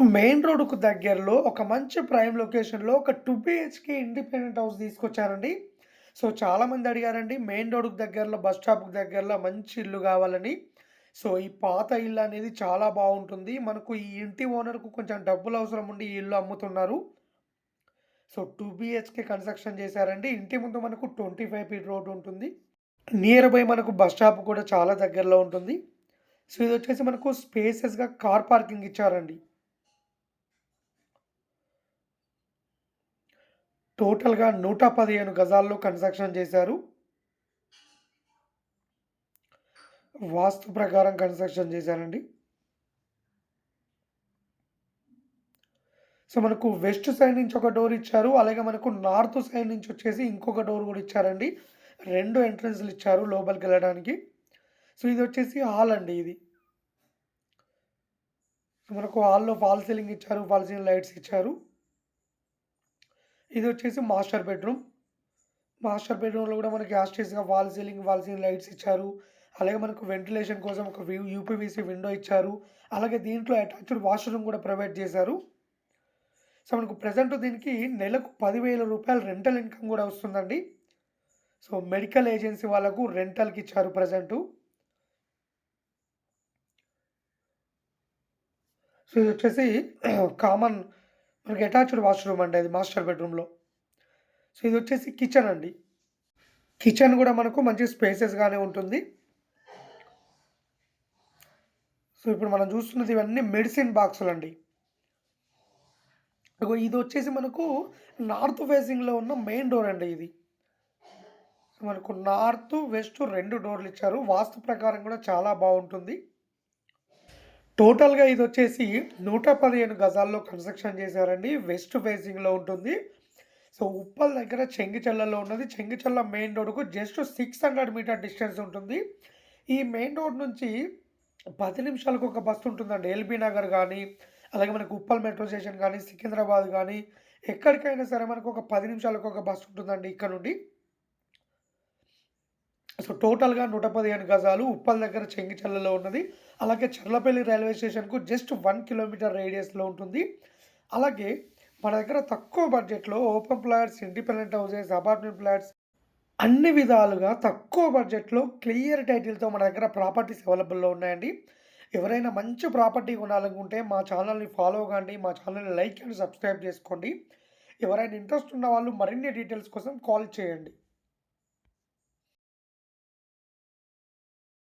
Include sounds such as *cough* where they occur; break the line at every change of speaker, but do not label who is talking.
Main రోడ్‌కు దగ్గరలో ఒక మంచి ప్రైమ్ లొకేషన్‌లో ఒక టూ బీహెచ్‌కే ఇండిపెండెంట్ హౌస్ తీసుకొచ్చారండి సో, చాలామంది అడిగారండి మెయిన్ రోడ్కు దగ్గరలో బస్ స్టాప్‌కి దగ్గరలో మంచి ఇల్లు కావాలని. సో, ఈ పాత ఇల్లు అనేది చాలా బాగుంటుంది మనకు ఈ ఇంటి ఓనర్‌కు కొంచెం డబ్బులు అవసరం ఉండి ఈ ఇల్లు అమ్ముతున్నారు. సో, టూ బీహెచ్‌కే కన్‌స్ట్రక్షన్ చేశారండి. ఇంటి ముందు మనకు 25 ఫీట్ రోడ్ ఉంటుంది. నియర్ బై మనకు బస్ స్టాప్ కూడా చాలా దగ్గరలో ఉంటుంది. సో, ఇది వచ్చేసి మనకు స్పేసెస్గా కార్ పార్కింగ్ ఇచ్చారండి. టోటల్‌గా 115 గజాల్లో కన్‌స్ట్రక్షన్ చేశారు. వాస్తు ప్రకారం కన్‌స్ట్రక్షన్ చేశారండి. సో, మనకు వెస్ట్ సైడ్ నుంచి ఒక డోర్ ఇచ్చారు. అలాగే మనకు నార్త్ సైడ్ నుంచి వచ్చేసి ఇంకొక డోర్ కూడా ఇచ్చారండి. రెండు ఎంట్రన్స్‌లు ఇచ్చారు లోపలికెళ్ళడానికి. సో, ఇది వచ్చేసి హాల్ అండి ఇది. మనకు హాల్‌లో ఫాల్ సీలింగ్ ఇచ్చారు. ఫాల్ సీలింగ్ లైట్స్ ఇచ్చారు. ఇది వచ్చేసి మాస్టర్ బెడ్‌రూమ్. మాస్టర్ బెడ్‌రూమ్‌లో కూడా మనకి as wall ceiling, wall ceiling lights ఇచ్చారు. అలాగే మనకు వెంటిలేషన్ కోసం ఒక వ్యూ యూపీవీసీ విండో ఇచ్చారు. అలాగే దీంట్లో అటాచ్డ్ వాష్‌రూమ్ కూడా ప్రొవైడ్ చేశారు. సో, మనకు ప్రజెంట్ దీనికి నెలకు పదివేల రూపాయలు రెంటల్ ఇన్‌కమ్ కూడా వస్తుందండి. సో, మెడికల్ ఏజెన్సీ వాళ్ళకు రెంటల్‌కి ఇచ్చారు ప్రజెంటు సో, ఇది వచ్చేసి *clears throat* కామన్ మనకి అటాచ్డ్ వాష్‌రూమ్ అండి అది మాస్టర్ బెడ్‌రూమ్‌లో. సో, ఇది వచ్చేసి కిచెన్ అండి. కిచెన్ కూడా మనకు మంచి స్పేసెస్గానే ఉంటుంది. సో, ఇప్పుడు మనం చూస్తున్నది ఇవన్నీ మెడిసిన్ బాక్సులు అండి ఇది వచ్చేసి మనకు నార్త్ ఫేసింగ్‌లో ఉన్న మెయిన్ డోర్ అండి ఇది. మనకు నార్త్, వెస్ట్ రెండు డోర్‌లు ఇచ్చారు. వాస్తు ప్రకారం కూడా చాలా బాగుంటుంది టోటల్‌గా ఇది వచ్చేసి నూట పదిహేను గజాల్లో కన్‌స్ట్రక్షన్ చేశారండి. వెస్ట్ ఫేసింగ్‌లో ఉంటుంది. సో, ఉప్పల్ దగ్గర చెంగిచెల్లలో ఉన్నది. చెంగిచెల్ల మెయిన్ రోడ్‌కు జస్ట్ 600 మీటర్ డిస్టెన్స్ ఉంటుంది. ఈ మెయిన్ రోడ్ నుంచి పది నిమిషాలకు ఒక బస్సు ఉంటుందండి. ఎల్బీ నగర్ కానీ అలాగే మనకు ఉప్పల్ మెట్రో స్టేషన్ కానీ సికింద్రాబాద్ కానీ ఎక్కడికైనా సరే మనకు ఒక పది నిమిషాలకు ఒక బస్సు ఉంటుందండి ఇక్కడ నుండి. సో, టోటల్‌గా 115 గజాలు ఉప్పల్ దగ్గర చెంగిచల్లలో ఉన్నది. అలాగే చర్లపల్లి రైల్వే స్టేషన్‌కు జస్ట్ వన్ కిలోమీటర్ రేడియస్‌లో ఉంటుంది. అలాగే మన దగ్గర తక్కువ బడ్జెట్‌లో open flats, independent houses, apartment flats అన్ని విధాలుగా తక్కువ బడ్జెట్‌లో క్లియర్ టైటిల్‌తో మన దగ్గర ప్రాపర్టీస్ అవైలబుల్‌లో ఉన్నాయండి. ఎవరైనా మంచి ప్రాపర్టీ కొనాలనుకుంటే మా ఛానల్‌ని ఫాలో కాండి మా ఛానల్‌ని లైక్ అండ్ సబ్స్క్రైబ్ చేసుకోండి. ఎవరైనా ఇంట్రెస్ట్ ఉన్న వాళ్ళు మరిన్ని డీటెయిల్స్ కోసం కాల్ చేయండి.